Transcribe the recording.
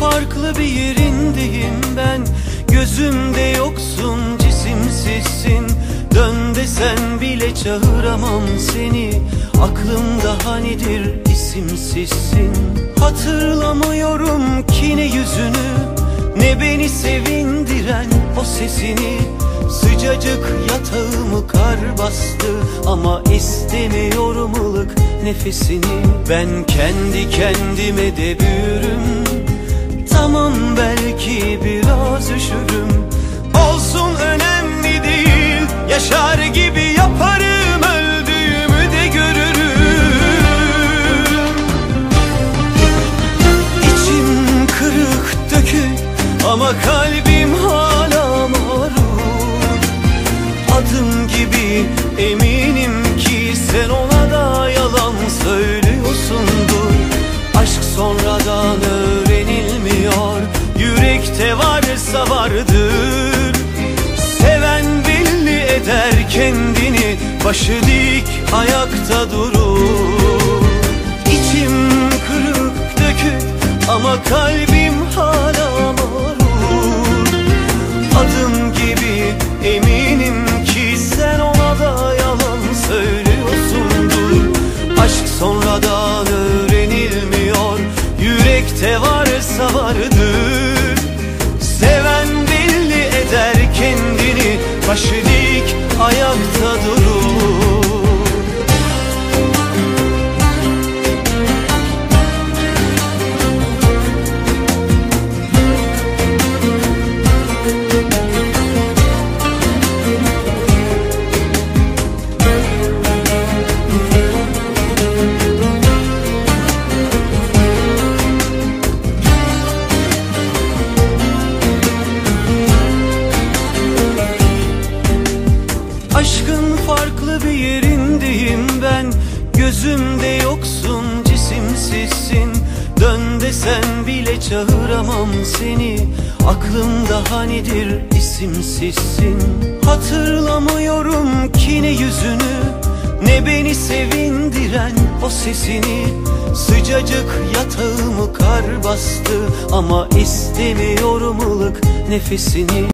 Farklı bir yerindeyim ben. Gözümde yoksun cisimsizsin. Dön desen bile çağıramam seni. Aklımda hanidir isimsizsin. Hatırlamıyorum ki ne yüzünü. Ne beni sevindiren o sesini. Sıcacık yatağımı kar bastı. Ama istemiyorum ılık nefesini. Ben kendi kendime de büyürüm Yaşar gibi yaparım Öldüğümü de görürüm. İçim kırık dökük Ama kalbim hala mağrur Adım gibi eminim ki Sen ona da yalan söylüyorsundur. Aşk sonradan öğrenilmiyor Yürekte varsa vardır Başı dik ayakta durur. İçim kırık dökük ama kalbim hala mağrur Adım gibi eminim ki sen ona da yalan söylüyorsundur. Aşk sonradan öğrenilmiyor Yürekte varsa vardır. Seven belli eder kendini Başı yerindeyim ben. Gözümde yoksun cisimsizsin. Dön desen bile çağıramam seni. Aklımda hanidir isimsizsin. Hatırlamıyorum ki ne yüzünü. Ne beni sevindiren o sesini. Sıcacık yatağımı kar bastı. Ama istemiyorum ılık nefesini